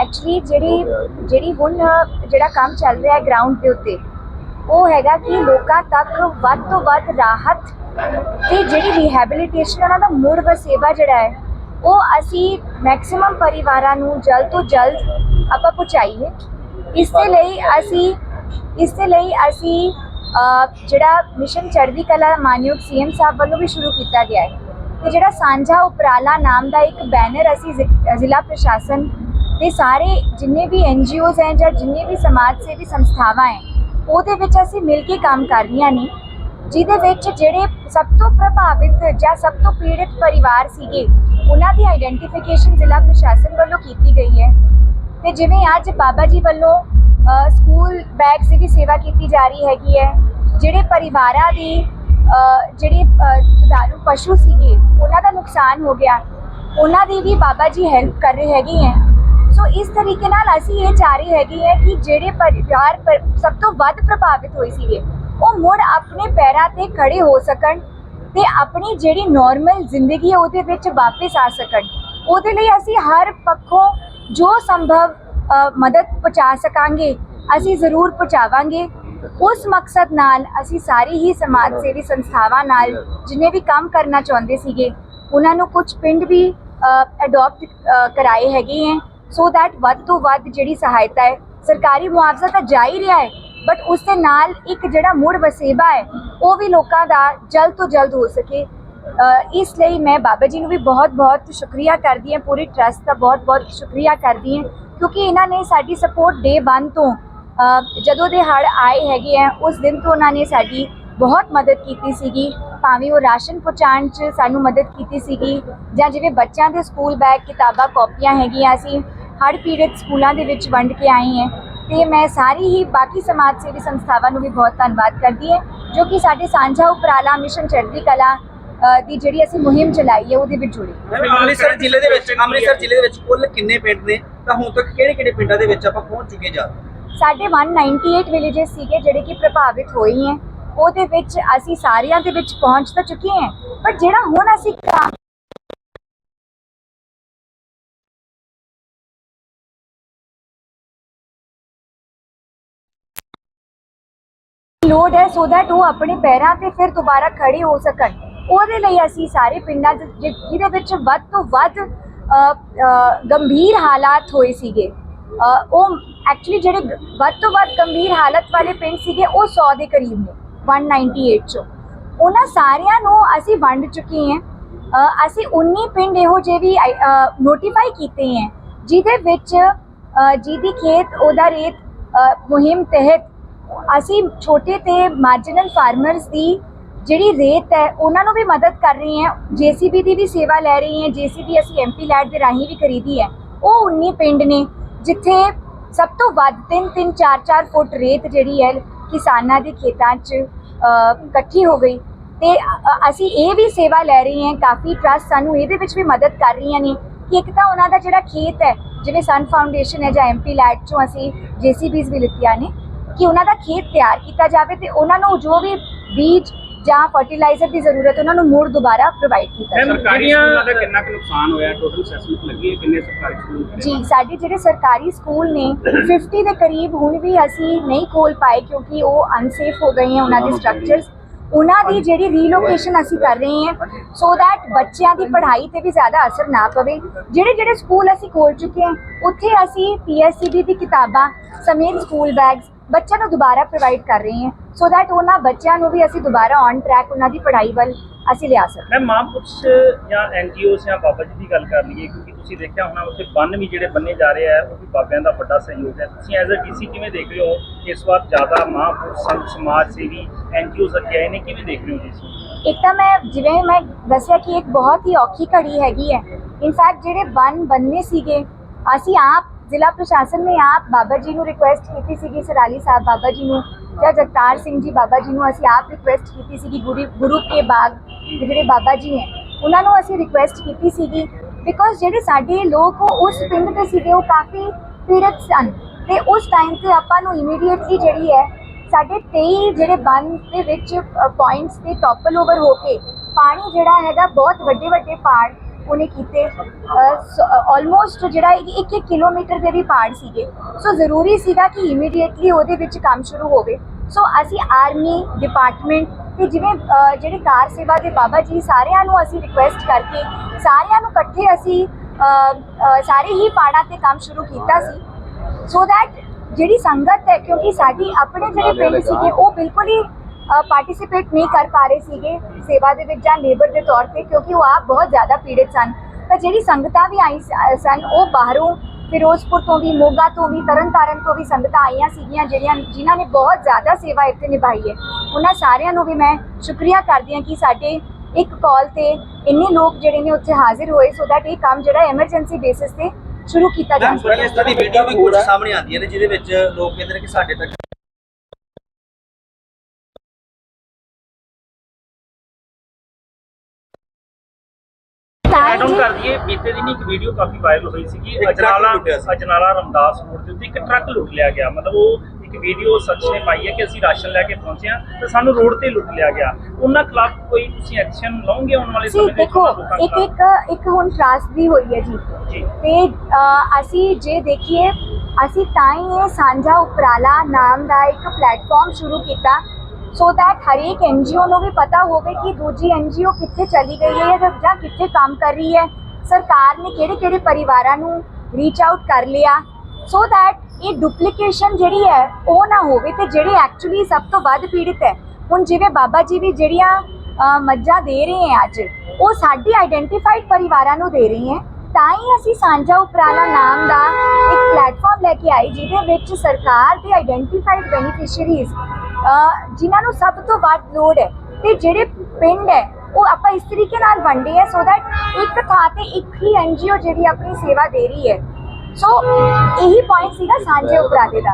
Actually ਜਿਹੜੀ ਜਿਹੜੀ ਹੁਣ ਜਿਹੜਾ ਕੰਮ ਚੱਲ ਰਿਹਾ ਹੈ ਗਰਾਊਂਡ ਦੇ ਉੱਤੇ, ਉਹ ਹੈਗਾ ਕਿ ਲੋਕਾਂ ਤੱਕ ਵੱਧ ਤੋਂ ਵੱਧ ਰਾਹਤ ਤੇ ਜਿਹੜੀ ਰਿਹੈਬਿਲਿਟੇਸ਼ਨ ਉਹਨਾਂ ਦਾ ਮੁੜ ਵਸੇਵਾ ਜਿਹੜਾ ਹੈ, ਉਹ ਅਸੀਂ ਮੈਕਸਿਮਮ ਪਰਿਵਾਰਾਂ ਨੂੰ ਜਲਦ ਤੋਂ ਜਲਦ ਆਪਾਂ ਪਹੁੰਚਾਈਏ। ਇਸ ਦੇ ਲਈ ਅਸੀਂ ਇਸ ਦੇ ਲਈ ਅਸੀਂ ਜਿਹੜਾ ਮਿਸ਼ਨ ਚੜ੍ਹਦੀ ਕਲਾ ਮਾਨਯੋਗ ਸੀਐਮ ਸਾਹਿਬ ਵੱਲੋਂ ਵੀ ਸ਼ੁਰੂ ਕੀਤਾ ਗਿਆ ਹੈ। ਤੇ ਜਿਹੜਾ ਸਾਂਝਾ ਉਪਰਾਲਾ ਨਾਮ ਦਾ ਇੱਕ ਬੈਨਰ ਅਸੀਂ ਜ਼ਿ- ਜ਼ਿਲ੍ਹਾ ਪ੍ਰਸ਼ਾਸਨ ਤੇ ਸਾਰੇ ਜਿੰਨੇ ਵੀ ਐਨਜੀਓਜ਼ ਹੈ ਜਾਂ ਜਿੰਨੇ ਵੀ ਸਮਾਜ ਸੇਵੀ ਸੰਸਥਾਵਾਂ ਹੈ, ਉਹਦੇ ਵਿੱਚ ਅਸੀਂ ਮਿਲ ਕੇ ਕੰਮ ਕਰ ਰਹੀਆਂ ਨੇ, ਜਿਹਦੇ ਵਿੱਚ ਜਿਹੜੇ ਸਭ ਤੋਂ ਪ੍ਰਭਾਵਿਤ ਜਾਂ ਸਭ ਤੋਂ ਪੀੜਿਤ ਪਰਿਵਾਰ ਸੀਗੇ, ਉਹਨਾਂ ਦੀ ਆਈਡੈਂਟੀਫਿਕੇਸ਼ਨ ਜ਼ਿਲ੍ਹਾ ਪ੍ਰਸ਼ਾਸਨ ਵੱਲੋਂ ਕੀਤੀ ਗਈ ਹੈ। ਤੇ ਜਿਵੇਂ ਅੱਜ ਬਾਬਾ ਜੀ ਵੱਲੋਂ ਸਕੂਲ ਬੈਗਸ ਦੀ ਵੀ ਸੇਵਾ ਕੀਤੀ ਜਾ ਰਹੀ ਹੈਗੀ ਹੈ, ਜਿਹੜੇ ਪਰਿਵਾਰਾਂ ਦੀ ਜਿਹੜੇ ਦਾਰੂ ਪਸ਼ੂ ਸੀਗੇ, ਉਹਨਾਂ ਦਾ ਨੁਕਸਾਨ ਹੋ ਗਿਆ। ਉਹਨਾਂ ਦੀ ਵੀ ਬਾਬਾ ਜੀ ਹੈਲਪ ਕਰ ਰਹੇ ਹੈਗੇ ਹੈ। ਸੋ ਇਸ ਤਰੀਕੇ ਨਾਲ ਅਸੀਂ ਇਹ ਚਾਹ ਰਹੇ ਹੈਗੇ ਹੈ ਕਿ ਜਿਹੜੇ ਪਰਿਵਾਰ ਸਭ ਤੋਂ ਵੱਧ ਪ੍ਰਭਾਵਿਤ ਹੋਏ ਸੀਗੇ, ਉਹ ਮੁੜ ਆਪਣੇ ਪੈਰਾਂ ਤੇ ਖੜੇ ਹੋ ਸਕਣ ਤੇ ਆਪਣੀ ਜਿਹੜੀ ਨਾਰਮਲ ਜ਼ਿੰਦਗੀ ਹੈ ਉਹਦੇ ਵਿੱਚ ਵਾਪਸ ਆ ਸਕਣ। ਉਹਦੇ ਲਈ ਅਸੀਂ ਹਰ ਪੱਖੋਂ ਜੋ ਸੰਭਵ ਮਦਦ ਪਹੁੰਚਾ ਸਕਾਂਗੇ, ਅਸੀਂ ਜ਼ਰੂਰ ਪਹੁੰਚਾਵਾਂਗੇ। ਉਸ ਮਕਸਦ ਨਾਲ ਅਸੀਂ ਸਾਰੀ ਹੀ ਸਮਾਜ ਸੇਵੀ ਸੰਸਥਾਵਾਂ ਨਾਲ ਜਿਨੇ ਵੀ ਕੰਮ ਕਰਨਾ ਚਾਹੁੰਦੇ ਸੀਗੇ, ਉਹਨਾਂ ਨੂੰ ਕੁਝ ਪਿੰਡ ਵੀ ਅਡਾਪਟ ਕਰਾਏ ਹੈਗੇ ਹੈ। ਸੋ ਦੈਟ ਵੱਧ ਤੋਂ ਵੱਧ ਜਿਹੜੀ ਸਹਾਇਤਾ ਹੈ, ਸਰਕਾਰੀ ਮੁਆਵਜ਼ਾ ਤਾਂ ਜਾ ਹੀ ਰਿਹਾ ਹੈ ਬਟ ਉਸ ਦੇ ਨਾਲ ਇੱਕ ਜਿਹੜਾ ਮੁੜ ਵਸੇਬਾ ਹੈ, ਉਹ ਵੀ ਲੋਕਾਂ ਦਾ ਜਲਦ ਤੋਂ ਜਲਦ ਹੋ ਸਕੇ। ਇਸ ਲਈ ਮੈਂ ਬਾਬਾ ਜੀ ਨੂੰ ਵੀ ਬਹੁਤ-ਬਹੁਤ ਸ਼ੁਕਰੀਆ ਕਰਦੀ ਹਾਂ, ਪੂਰੀ ਟਰਸਟ ਦਾ ਬਹੁਤ-ਬਹੁਤ ਸ਼ੁਕਰੀਆ ਕਰਦੀ ਹਾਂ, ਕਿਉਂਕਿ ਇਹਨਾਂ ਨੇ ਸਾਡੀ ਸਪੋਰਟ ਡੇ 1 ਤੋਂ ਜਦੋਂ ਦੇ ਹੜ ਆਏ ਹੈਗੇ ਆ, ਉਸ ਦਿਨ ਤੋਂ ਉਹਨਾਂ ਨੇ ਸਾਡੀ ਬਹੁਤ ਮਦਦ ਕੀਤੀ ਸੀਗੀ, ਭਾਵੇਂ ਉਹ ਰਾਸ਼ਨ ਪਹੁੰਚਾਉਣ 'ਚ ਸਾਨੂੰ ਮਦਦ ਕੀਤੀ ਸੀਗੀ, ਜਾਂ ਜਿਵੇਂ ਬੱਚਿਆਂ ਦੇ ਸਕੂਲ ਬੈਗ, ਕਿਤਾਬਾਂ, ਕਾਪੀਆਂ ਹੈਗੀਆਂ ਸੀ ਹੜ ਪੀੜਤ ਸਕੂਲਾਂ ਦੇ ਵਿੱਚ ਵੰਡ ਕੇ ਆਏ ਹਾਂ। ਤੇ ਮੈਂ ਸਾਰੀ ਹੀ ਬਾਕੀ ਸਮਾਜ ਸੇਵੀ ਸੰਸਥਾਵਾਂ ਨੂੰ ਵੀ ਬਹੁਤ ਧੰਨਵਾਦ ਕਰਦੀ ਹਾਂ ਜੋ ਕਿ ਸਾਡੇ ਸਾਂਝਾ ਉਪਰਾਲਾ ਮਿਸ਼ਨ ਚੜ੍ਹਦੀ ਕਲਾ ਦੀ ਜਿਹੜੀ ਅਸੀਂ ਮੁਹਿੰਮ ਚਲਾਈ ਹੈ ਉਹਦੇ ਵਿੱਚ ਜੁੜੇ। ਅੰਮ੍ਰਿਤਸਰ ਜ਼ਿਲ੍ਹੇ ਦੇ ਵਿੱਚ ਅੰਮ੍ਰਿਤਸਰ ਜ਼ਿਲ੍ਹੇ ਦੇ ਵਿੱਚ ਕੁੱਲ ਕਿੰਨੇ ਪਿੰਡ ਨੇ? ਤਾਂ ਹੁਣ ਤੱਕ ਕਿਹੜੇ ਕਿਹੜੇ ਪਿੰਡਾਂ ਦੇ ਵਿੱਚ ਆਪਾਂ ਪਹੁੰਚ ਚੁੱਕੇ ਜਾ ਸਾਡੇ 198 ਵਿਲੇजेस ਸੀਗੇ ਜਿਹੜੇ ਕਿ ਪ੍ਰਭਾਵਿਤ ਹੋਏ ਹੈ। ਉਹਦੇ ਵਿੱਚ ਅਸੀਂ ਸਾਰਿਆਂ ਦੇ ਵਿੱਚ ਪਹੁੰਚ ਤਾਂ ਚੁੱਕੇ ਹਾਂ ਪਰ ਜਿਹੜਾ ਹੁਣ ਅਸੀਂ ਕੰਮ ਲੋਡ ਹੈ ਸੋ ਦੈਟ ਉਹ ਆਪਣੇ ਪੈਰਾਂ ਤੇ ਫਿਰ ਦੁਬਾਰਾ ਖੜੇ ਹੋ ਸਕਣ। ਉਹਦੇ ਲਈ ਅਸੀਂ ਸਾਰੇ ਪਿੰਡਾਂ 'ਚ ਜਿ- ਜਿਹਦੇ ਵਿੱਚ ਵੱਧ ਤੋਂ ਵੱਧ ਗੰਭੀਰ ਹਾਲਾਤ ਹੋਏ ਸੀਗੇ। ਉਹ ਐਕਚੁਅਲੀ ਜਿਹੜੇ ਵੱਧ ਤੋਂ ਵੱਧ ਗੰਭੀਰ ਹਾਲਤ ਵਾਲੇ ਪਿੰਡ ਸੀਗੇ, ਉਹ 100 ਦੇ ਕਰੀਬ ਨੇ 198 ਚੋਂ। ਉਹਨਾਂ ਸਾਰਿਆਂ ਨੂੰ ਅਸੀਂ ਵੰਡ ਚੁੱਕੇ ਹਾਂ। ਅਸੀਂ 19 ਪਿੰਡ ਇਹੋ ਜਿਹੇ ਵੀ ਨੋਟੀਫਾਈ ਕੀਤੇ ਹੈ, ਜਿਹਦੇ ਵਿੱਚ ਜਿਹਦੀ ਖੇਤ, ਉਹਦਾ ਰੇਤ ਮੁਹਿੰਮ ਤਹਿਤ ਅਸੀਂ ਛੋਟੇ ਤੇ ਮਾਰਜਨਲ ਫਾਰਮਰਸ ਦੀ ਜਿਹੜੀ ਰੇਤ ਹੈ, ਉਹਨਾਂ ਨੂੰ ਵੀ ਮਦਦ ਕਰ ਰਹੇ ਹਾਂ। ਜੀਸੀਬੀ ਦੀ ਵੀ ਸੇਵਾ ਲੈ ਰਹੇ ਹਾਂ ਜੀਸੀਬੀ ਅਸੀਂ ਐਮਪੀ ਲੈਟ ਦੇ ਰਾਹੀਂ ਵੀ ਖਰੀਦੀ ਹੈ। ਉਹ 19 ਪਿੰਡ ਨੇ, ਜਿੱਥੇ ਸਭ ਤੋਂ ਵੱਧ 3 3 4 4 ਫੁੱਟ ਰੇਤ ਜਿਹੜੀ ਹੈ, ਕਿਸਾਨਾਂ ਦੇ ਖੇਤਾਂ 'ਚ ਇਕੱਠੀ ਹੋ ਗਈ। ਤੇ ਅਸੀਂ ਇਹ ਵੀ ਸੇਵਾ ਲੈ ਰਹੇ ਹਾਂ, ਕਾਫੀ ਟਰਸਟ ਸਾਨੂੰ ਇਹਦੇ ਵਿੱਚ ਵੀ ਮਦਦ ਕਰ ਰਹੀਆਂ ਨੇ ਕਿ ਇੱਕ ਤਾਂ ਉਹਨਾਂ ਦਾ ਜਿਹੜਾ ਖੇਤ ਹੈ, ਜਿਵੇਂ ਸਨ ਫਾਊਂਡੇਸ਼ਨ ਹੈ ਜਾਂ ਐਮਪੀ ਲੈਟ ਚੋਂ ਅਸੀਂ ਜੀਸੀਬੀਜ਼ ਵੀ ਲਿੱਤੀਆਂ ਨੇ ਕਿ ਉਹਨਾਂ ਦਾ ਖੇਤ ਤਿਆਰ ਕੀਤਾ ਜਾਵੇ ਤੇ ਉਹਨਾਂ ਨੂੰ ਜੋ ਵੀ ਬੀਜ ਜਾਂ ਫਰਟੀਲਾਈਜ਼ਰ ਦੀ ਜ਼ਰੂਰਤ ਉਹਨਾਂ ਨੂੰ ਮੁੜ ਦੁਬਾਰਾ ਪ੍ਰੋਵਾਈਡ ਕੀਤਾ ਜਾਵੇ। ਸਰਕਾਰੀ ਸਕੂਲਾਂ ਦਾ ਕਿੰਨਾ ਕੁ ਨੁਕਸਾਨ ਹੋਇਆ? ਟੋਟਲ ਅਸੈਸਮੈਂਟ ਲੱਗੀ ਹੈ? ਕਿੰਨੇ ਸਰਕਾਰੀ ਸਕੂਲ? ਜੀ ਸਾਡੇ ਜਿਹੜੇ ਸਰਕਾਰੀ ਸਕੂਲ ਨੇ 50 ਦੇ ਕਰੀਬ ਹੁਣ ਵੀ ਅਸੀਂ ਨਹੀਂ ਖੋਲ ਪਾਏ ਕਿਉਂਕਿ ਉਹ ਅਨਸੇਫ ਹੋ ਗਏ ਹਨ ਉਹਨਾਂ ਦੇ ਸਟਰਕਚਰਸ ਉਹਨਾਂ ਦੀ ਜਿਹੜੀ ਰੀਲੋਕੇਸ਼ਨ ਅਸੀਂ ਕਰ ਰਹੇ ਹਾਂ ਸੋ ਦੈਟ ਬੱਚਿਆਂ ਦੀ ਪੜ੍ਹਾਈ ਤੇ ਵੀ ਜ਼ਿਆਦਾ ਅਸਰ ਨਾ ਪਵੇ। ਜਿਹੜੇ ਜਿਹੜੇ ਸਕੂਲ ਅਸੀਂ ਖੋਲ ਚੁੱਕੇ ਹਾਂ ਉੱਥੇ ਅਸੀਂ ਪੀਐਸਸੀਬੀ ਦੀ ਕਿਤਾਬਾਂ ਸਮੇਤ ਸਕੂਲ ਬੈਗਸ ਬੱਚਿਆਂ ਨੂੰ ਦੁਬਾਰਾ ਪ੍ਰੋਵਾਈਡ ਕਰ ਰਹੇ ਹਾਂ। ਸੋ ਦੈਟ ਉਹਨਾਂ ਬੱਚਿਆਂ ਨੂੰ ਵੀ ਅਸੀਂ ਦੁਬਾਰਾ ਔਨ ਟਰੈਕ ਉਹਨਾਂ ਦੀ ਪੜ੍ਹਾਈ ਵੱਲ ਅਸੀਂ ਲਿਆ ਸਕੀਏ। ਮੈਂ ਮਹਾਂਪੁਰਸ਼ ਜਾਂ ਐਨਜੀਓ ਜਾਂ ਬਾਬਾ ਜੀ ਦੀ ਗੱਲ ਕਰ ਲਈਏ ਕਿਉਂਕਿ ਤੁਸੀਂ ਦੇਖਿਆ ਹੋਣਾ ਉੱਥੇ ਬੰਨ ਵੀ ਜਿਹੜੇ ਬੰਨੇ ਜਾ ਰਹੇ ਆ ਉਹ ਵੀ ਬਾਬਿਆਂ ਦਾ ਵੱਡਾ ਸਹਿਯੋਗ ਹੈ। ਤੁਸੀਂ ਐਜ਼ ਅ ਡੀਸੀ ਕਿਵੇਂ ਦੇਖ ਰਹੇ ਹੋ ਇਸ ਵਾਰ ਜ਼ਿਆਦਾ ਮਹਾਂਪੁਰਸ਼ ਸੰਤ ਸਮਾਜ ਸੇਵੀ ਐਨਜੀਓਜ਼ ਅੱਗੇ ਆਏ ਨੇ ਕਿਵੇਂ ਦੇਖ ਰਹੇ ਹੋ ਜੀ ਇੱਕ ਤਾਂ ਮੈਂ ਜਿਵੇਂ ਮੈਂ ਦੱਸਿਆ ਕਿ ਇੱਕ ਬਹੁਤ ਹੀ ਔਖੀ ਘੜੀ ਹੈਗੀ ਹੈ। ਇਨਫੈਕਟ ਜਿਹੜੇ ਬੰਨ ਬੰਨੇ ਸੀਗੇ ਅਸੀਂ ਆਪ ਜ਼ਿਲ੍ਹਾ ਪ੍ਰਸ਼ਾਸਨ ਨੇ ਆਪ ਬਾਬਾ ਜੀ ਨੂੰ ਰਿਕੁਐਸਟ ਕੀਤੀ ਸੀਗੀ, ਸਰਾਲੀ ਸਾਹਿਬ ਬਾਬਾ ਜੀ ਨੂੰ ਜਾਂ ਜਗਤਾਰ ਸਿੰਘ ਜੀ ਬਾਬਾ ਜੀ ਨੂੰ ਅਸੀਂ ਆਪ ਰਿਕੁਐਸਟ ਕੀਤੀ ਸੀਗੀ ਗੁਰੂ ਗੁਰੂ ਕੇ ਬਾਗ ਜਿਹੜੇ ਬਾਬਾ ਜੀ ਹੈ ਉਹਨਾਂ ਨੂੰ ਅਸੀਂ ਰਿਕੁਐਸਟ ਕੀਤੀ ਸੀਗੀ ਬਿਕੋਜ਼ ਜਿਹੜੇ ਸਾਡੇ ਲੋਕ ਉਸ ਪਿੰਡ ਦੇ ਸੀਗੇ, ਉਹ ਕਾਫੀ ਪੀੜਤ ਸਨ ਤੇ ਉਸ ਟਾਈਮ ਤੇ ਆਪਾਂ ਨੂੰ ਇਮੀਡੀਏਟਲੀ ਜਿਹੜੀ ਹੈ ਸਾਡੇ 23 ਜਿਹੜੇ ਬੰਦ ਦੇ ਵਿੱਚ ਪੁਆਇੰਟਸ ਤੇ ਟੋਪਲ ਓਵਰ ਹੋ ਕੇ ਪਾਣੀ ਜਿਹੜਾ ਹੈਗਾ ਬਹੁਤ ਵੱਡੇ ਵੱਡੇ ਪਹਾੜ ਉਹਨੇ ਕੀਤੇ। ਆਲਮੋਸਟ ਜਿਹੜਾ 1-1 ਕਿਲੋਮੀਟਰ ਦੇ ਵੀ ਪਾੜ ਸੀਗੇ। ਸੋ ਜ਼ਰੂਰੀ ਸੀਗਾ ਕਿ ਇਮੀਡੀਏਟਲੀ ਉਹਦੇ ਵਿੱਚ ਕੰਮ ਸ਼ੁਰੂ ਹੋਵੇ। ਸੋ ਅਸੀਂ ਆਰਮੀ ਡਿਪਾਰਟਮੈਂਟ ਤੇ ਜਿਵੇਂ ਜਿਹੜੇ ਕਾਰ ਸੇਵਾ ਦੇ ਬਾਬਾ ਜੀ ਸਾਰਿਆਂ ਨੂੰ ਅਸੀਂ ਰਿਕੁਐਸਟ ਕਰਕੇ ਸਾਰਿਆਂ ਨੂੰ ਇਕੱਠੇ ਅਸੀਂ ਸਾਰੇ ਹੀ ਪਾੜਾਂ ਤੇ ਕੰਮ ਸ਼ੁਰੂ ਕੀਤਾ ਸੀ। ਸੋ ਦੈਟ ਜਿਹੜੀ ਸੰਗਤ ਹੈ ਕਿਉਂਕਿ ਸਾਡੀ ਆਪਣੇ ਜਿਹੜੇ ਪਿੰਡ ਸੀਗੇ ਉਹ ਬਿਲਕੁਲ ਹੀ ਪਾਰਟਿਸਿਪੇਟ ਨਹੀਂ ਕਰ ਪਾ ਰਹੇ ਸੀਗੇ ਸੇਵਾ ਦੇ ਵਿੱਚ ਜਾਂ ਲੇਬਰ ਦੇ ਤੌਰ ਤੇ ਕਿਉਂਕਿ ਉਹ ਆਪ ਬਹੁਤ ਜ਼ਿਆਦਾ ਪੀੜਿਤ ਸਨ। ਤਾਂ ਜਿਹੜੀ ਸੰਗਤਾਂ ਵੀ ਆਈ ਸਨ ਉਹ ਬਾਹਰੋਂ ਫਿਰੋਜ਼ਪੁਰ ਤੋਂ ਵੀ ਮੋਗਾ ਤੋਂ ਵੀ ਤਰਨਤਾਰਨ ਤੋਂ ਵੀ ਸੰਗਤਾਂ ਆਈਆਂ ਸੀਗੀਆਂ ਜਿਹੜੀਆਂ ਜਿਨ੍ਹਾਂ ਨੇ ਬਹੁਤ ਜ਼ਿਆਦਾ ਸੇਵਾ ਇੱਥੇ ਨਿਭਾਈ ਹੈ। ਉਹਨਾਂ ਸਾਰਿਆਂ ਨੂੰ ਵੀ ਮੈਂ ਸ਼ੁਕਰੀਆ ਕਰਦੀ ਹਾਂ ਕਿ ਸਾਡੇ ਇੱਕ ਕਾਲ ਤੇ ਇੰਨੇ ਲੋਕ ਜਿਹੜੇ ਨੇ ਉੱਥੇ ਹਾਜ਼ਰ ਹੋਏ ਸੋ ਦੈਟ ਇਹ ਕੰਮ ਜਿਹੜਾ ਐਮਰਜੈਂਸੀ ਬੇਸਿਸ ਤੇ ਸ਼ੁਰੂ ਕੀਤਾ ਜਾ ਮੈਮ ਸਕੇ। ਇਸ ਤਰ੍ਹਾਂ ਦੀ ਵੀਡੀਓ ਵੀ ਕੁਝ ਸਾਹਮਣੇ ਆਉਂਦੀਆਂ ਨੇ ਜਿਹਦੇ ਵਿੱਚ ਲੋਕ ਕਹਿੰਦੇ ਨੇ ਕਿ ਸਾਡੇ ਤੱਕ ਐਡ ਆਨ ਕਰ ਦਈਏ। ਬੀਤੇ ਦਿਨ ਇੱਕ ਵੀਡੀਓ ਕਾਫੀ ਵਾਇਰਲ ਹੋਈ ਸੀਗੀ। ਇੱਕ ਟਰੱਕ ਅਜਨਾਲਾ ਸੀ। ਅਜਨਾਲਾ ਰਮਦਾਸ ਰੋਡ ਦੇ ਉੱਤੇ ਇੱਕ ਟਰੱਕ ਲੁੱਟ ਲਿਆ ਗਿਆ। ਮਤਲਬ ਉਹ ਇੱਕ ਵੀਡੀਓ ਸੱਚ ਨੇ ਪਾਈ ਹੈ ਕਿ ਅਸੀਂ ਰਾਸ਼ਨ ਲੈ ਕੇ ਪਹੁੰਚੇ ਹਾਂ ਤੇ ਸਾਨੂੰ ਰੋਡ ਤੇ ਲੁੱਟ ਲਿਆ ਗਿਆ। ਉਹਨਾਂ ਖਿਲਾਫ ਕੋਈ ਤੁਸੀਂ ਐਕਸ਼ਨ ਲਓਗੇ ਆਉਣ ਵਾਲੇ ਸੀ ਸਮੇਂ ਦੇ ਵਿੱਚ ਦੇਖੋ ਇੱਕ? ਇੱਕ ਇੱਕ ਹੁਣ ਤਰਾਸਦੀ ਹੋਈ ਹੈ ਜੀ। ਤੇ ਅਸੀਂ ਜੇ ਦੇਖੀਏ ਅਸੀਂ ਤਾਂ ਹੀ ਇਹ ਸਾਂਝਾ ਉਪਰਾਲਾ ਨਾਮ ਦਾ ਇੱਕ ਪਲੇਟਫਾਰਮ ਸ਼ੁਰੂ ਕੀਤਾ ਸੋ ਦੈਟ ਹਰੇਕ ਐਨਜੀਓ ਨੂੰ ਵੀ ਪਤਾ ਹੋਵੇ ਕਿ ਦੂਜੀ ਐਨਜੀਓ ਕਿੱਥੇ ਚਲੀ ਗਈ ਹੈ ਜਾਂ ਕਿੱਥੇ ਕੰਮ ਕਰ ਰਹੀ ਹੈ ਸਰਕਾਰ ਨੇ ਕਿਹੜੇ ਕਿਹੜੇ ਪਰਿਵਾਰਾਂ ਨੂੰ ਰੀਚ ਆਊਟ ਕਰ ਲਿਆ ਸੋ ਦੈਟ ਇਹ ਡੁਪਲੀਕੇਸ਼ਨ ਜਿਹੜੀ ਹੈ ਉਹ ਨਾ ਹੋਵੇ ਤੇ ਜਿਹੜੇ ਐਕਚੁਅਲੀ ਸਭ ਤੋਂ ਵੱਧ ਪੀੜਿਤ ਹੈ ਹੁਣ ਜਿਵੇਂ ਬਾਬਾ ਜੀ ਵੀ ਜਿਹੜੀਆਂ ਮੱਝਾਂ ਦੇ ਰਹੇ ਹੈ ਅੱਜ ਉਹ ਸਾਡੀ ਆਈਡੈਂਟੀਫਾਈਡ ਪਰਿਵਾਰਾਂ ਨੂੰ ਦੇ ਰਹੀ ਹੈ ਤਾਂ ਹੀ ਅਸੀਂ ਸਾਂਝਾ ਉਪਰਾਲਾ ਨਾਮ ਦਾ ਇੱਕ ਪਲੇਟਫਾਰਮ ਲੈ ਕੇ ਆਏ ਜਿਹਦੇ ਵਿੱਚ ਸਰਕਾਰ ਦੇ ਆਈਡੈਂਟੀਫਾਈਡ ਬੈਨੀਫੀਸ਼ੀਅਰੀਜ਼ ਜਿਨ੍ਹਾਂ ਨੂੰ ਸਭ ਤੋਂ ਵੱਧ ਲੋੜ ਹੈ ਤੇ ਜਿਹੜੇ ਪਿੰਡ ਹੈ, ਉਹ ਆਪਾਂ ਇਸ ਤਰੀਕੇ ਨਾਲ ਵੰਡੇ ਹੈ ਸੋ ਦੈਟ ਇੱਕ ਥਾਂ ਤੇ ਇੱਕ ਹੀ ਐਨਜੀਓ ਜਿਹੜੀ ਆਪਣੀ ਸੇਵਾ ਦੇ ਰਹੀ ਹੈ। ਸੋ ਇਹੀ ਪੁਆਇੰਟ ਸੀਗਾ ਸਾਂਝੇ ਉਪਰਾਲੇ ਦਾ।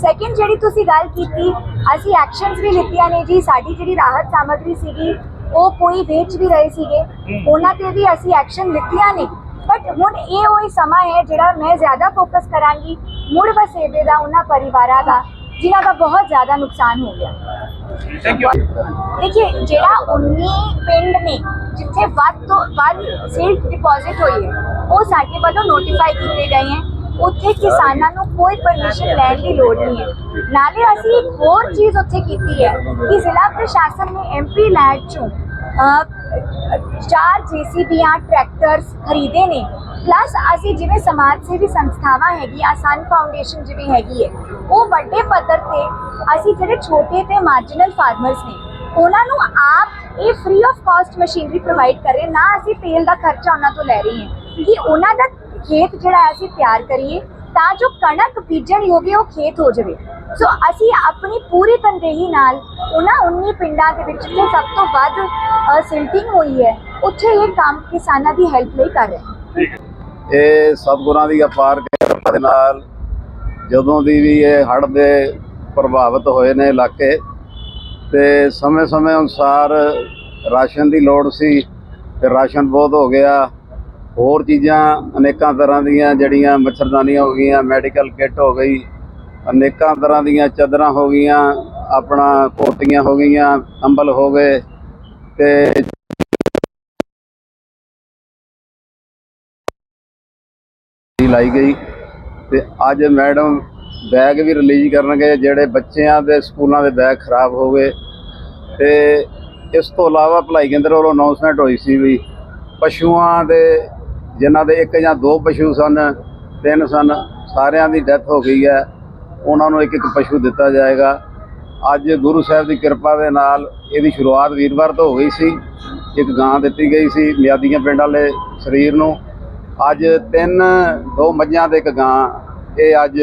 ਸੈਕਿੰਡ ਜਿਹੜੀ ਤੁਸੀਂ ਗੱਲ ਕੀਤੀ, ਅਸੀਂ ਐਕਸ਼ਨਸ ਵੀ ਲਿੱਤੀਆਂ ਨੇ ਜੀ, ਸਾਡੀ ਜਿਹੜੀ ਰਾਹਤ ਸਾਮਗਰੀ ਸੀਗੀ, ਉਹ ਕੋਈ ਵੇਚ ਵੀ ਰਹੇ ਸੀਗੇ। ਉਹਨਾਂ ਤੇ ਵੀ ਅਸੀਂ ਐਕਸ਼ਨ ਲਿੱਤੀਆਂ ਨੇ। ਬਟ ਹੁਣ ਇਹ ਉਹ ਸਮਾਂ ਹੈ ਜਿਹੜਾ ਮੈਂ ਜ਼ਿਆਦਾ ਫੋਕਸ ਕਰਾਂਗੀ ਮੁੜ ਵਸੇਬੇ ਦਾ, ਉਹਨਾਂ ਪਰਿਵਾਰਾਂ ਦਾ। ਜਿਨ੍ਹਾਂ ਦਾ ਬਹੁਤ ਜ਼ਿਆਦਾ ਨੁਕਸਾਨ ਹੋ ਗਿਆ। ਦੇਖिए ਜਿਹੜਾ 19 ਪਿੰਡ ਨੇ ਜਿੱਥੇ ਵੱਧ ਤੋਂ ਵੱਧ ਸਿਲਕ ਡਿਪੋਜ਼ਿਟ ਹੋਈ ਹੈ ਉਹ ਸਾਡੇ ਵੱਲੋਂ ਨੋਟੀਫਾਈ ਕੀਤੇ ਗਏ ਹੈ। ਉੱਥੇ ਕਿਸਾਨਾਂ ਨੂੰ ਕੋਈ ਪਰਮਿਸ਼ਨ ਲੈਣ ਦੀ ਲੋੜ ਨਹੀਂ ਹੈ। ਨਾਲੇ ਅਸੀਂ ਇੱਕ ਹੋਰ ਚੀਜ਼ ਉੱਥੇ ਕੀਤੀ ਹੈ ਕਿ ਜ਼ਿਲ੍ਹਾ ਪ੍ਰਸ਼ਾਸਨ ਨੇ ਐਮਪੀ ਲੈਂਡ ਚੋਂ ਚਾਰ ਜੀਸੀਬੀਆਂ ਟਰੈਕਟਰਸ ਖਰੀਦੇ ਨੇ। ਪਲੱਸ ਅਸੀਂ ਜਿਵੇਂ ਸਮਾਜ ਸੇਵੀ ਸੰਸਥਾਵਾਂ ਹੈਗੀਆਂ ਸਨ ਫਾਊਂਡੇਸ਼ਨ ਜਿਵੇਂ ਹੈਗੀ ਹੈ, ਉਹ ਵੱਡੇ ਪੱਧਰ ਤੇ ਅਸੀਂ ਜਿਹੜੇ ਛੋਟੇ ਤੇ ਮਾਰਜਨਲ ਫਾਰਮਰਸ ਨੇ, ਉਹਨਾਂ ਨੂੰ ਆਪ ਇਹ free of cost machinery provide ਕਰ ਰਹੇ ਨਾ ਅਸੀਂ ਤੇਲ ਦਾ ਖਰਚਾ ਉਹਨਾਂ ਤੋਂ ਲੈ ਰਹੇ ਹਾਂ। ਕਿ ਉਹਨਾਂ ਦਾ ਖੇਤ ਜਿਹੜਾ ਅਸੀਂ ਤਿਆਰ ਕਰੀਏ, ਤਾਂ ਜੋ ਕਣਕ ਬੀਜਣ ਯੋਗ ਉਹ ਖੇਤ ਹੋ ਜਾਵੇ। ਸੋ ਅਸੀਂ ਆਪਣੀ ਪੂਰੀ ਤਨਦੇਹੀ ਨਾਲ ਉਹਨਾਂ 19 ਪਿੰਡਾਂ ਦੇ ਵਿੱਚ ਜਿੱਥੇ ਸਭ ਤੋਂ ਵੱਧ ਸਿਲਟਿੰਗ ਹੋਈ ਹੈ, ਉੱਥੇ ਇਹ ਕੰਮ ਕਿਸਾਨਾਂ ਦੀ ਹੈਲਪ ਲਈ ਕਰ ਰਹੇ ਹਾਂ। ਇਹ ਸਤਿਗੁਰਾਂ ਦੀ ਅਪਾਰ ਕਿਰਪਾ ਦੇ ਨਾਲ ਜਦੋਂ ਦੀ ਵੀ ਇਹ ਹੜ੍ਹ ਦੇ ਪ੍ਰਭਾਵਿਤ ਹੋਏ ਨੇ ਇਲਾਕੇ ਤੇ ਸਮੇਂ-ਸਮੇਂ ਅਨੁਸਾਰ ਰਾਸ਼ਨ ਦੀ ਲੋੜ ਸੀ ਤੇ ਰਾਸ਼ਨ ਬਹੁਤ ਹੋ ਗਿਆ। ਹੋਰ ਚੀਜ਼ਾਂ ਅਨੇਕਾਂ ਤਰ੍ਹਾਂ ਦੀਆਂ ਜਿਹੜੀਆਂ ਮੱਛਰਦਾਨੀਆਂ ਹੋ ਗਈਆਂ, ਮੈਡੀਕਲ ਕਿੱਟ ਹੋ ਗਈ, ਅਨੇਕਾਂ ਤਰ੍ਹਾਂ ਦੀਆਂ ਚਾਦਰਾਂ ਹੋ ਗਈਆਂ, ਆਪਣਾ ਕੋਟੀਆਂ ਹੋ ਗਈਆਂ, ਅੰਬਲ ਹੋ ਗਏ ਤੇ ਦੀ ਲਾਈ ਗਈ ਤੇ ਅੱਜ ਮੈਡਮ ਬੈਗ ਵੀ ਰਿਲੀਜ਼ ਕਰਨਗੇ, ਜਿਹੜੇ ਬੱਚਿਆਂ ਦੇ ਸਕੂਲਾਂ ਦੇ ਬੈਗ ਖਰਾਬ ਹੋ ਗਏ। ਤੇ ਇਸ ਤੋਂ ਇਲਾਵਾ ਭਲਾਈ ਕੇਂਦਰ ਵੱਲੋਂ ਅਨਾਉਂਸਮੈਂਟ ਹੋਈ ਸੀ ਵੀ ਪਸ਼ੂਆਂ ਦੇ, ਜਿਨ੍ਹਾਂ ਦੇ ਇੱਕ ਜਾਂ ਦੋ ਪਸ਼ੂ ਸਨ, ਤਿੰਨ ਸਨ, ਸਾਰਿਆਂ ਦੀ ਡੈਥ ਹੋ ਗਈ ਹੈ। ਉਹਨਾਂ ਨੂੰ ਇੱਕ ਇੱਕ ਪਸ਼ੂ ਦਿੱਤਾ ਜਾਏਗਾ। ਅੱਜ ਗੁਰੂ ਸਾਹਿਬ ਦੀ ਕਿਰਪਾ ਦੇ ਨਾਲ ਇਹਦੀ ਸ਼ੁਰੂਆਤ ਵੀਰਵਾਰ ਤੋਂ ਹੋ ਗਈ ਸੀ। ਇੱਕ ਗਾਂ ਦਿੱਤੀ ਗਈ ਸੀ, ਮਿਆਦੀਆਂ ਪਿੰਡ ਵਾਲੇ ਸਰੀਰ ਨੂੰ। ਅੱਜ ਤਿੰਨ ਦੋ ਮੱਝਾਂ ਤੇ ਇੱਕ ਗਾਂ। ਇਹ ਅੱਜ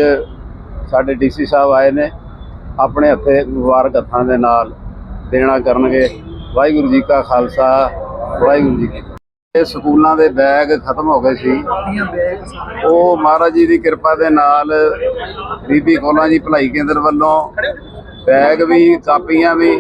ਸਾਡੇ ਡੀਸੀ ਸਾਹਿਬ ਆਏ ਨੇ। ਆਪਣੇ ਹੱਥੇ ਮੁਬਾਰਕ ਹੱਥਾਂ ਦੇ ਨਾਲ ਦੇਣਾ ਕਰਨਗੇ। ਵਾਹਿਗੁਰੂ ਜੀ ਕਾ ਖਾਲਸਾ ਵਾਹਿਗੁਰੂ ਜੀ ਕੀ ਫਤਿਹ। ਇਹ ਸਕੂਲਾਂ ਦੇ ਬੈਗ ਖਤਮ ਹੋ ਗਏ ਸੀ। ਉਹ ਮਹਾਰਾਜ ਜੀ ਦੀ ਕਿਰਪਾ ਦੇ ਨਾਲ ਬੀਬੀ ਕੋਲਾਂ ਜੀ ਭਲਾਈ ਕੇਂਦਰ ਵੱਲੋਂ ਬੈਗ ਵੀ ਕਾਪੀਆਂ ਵੀ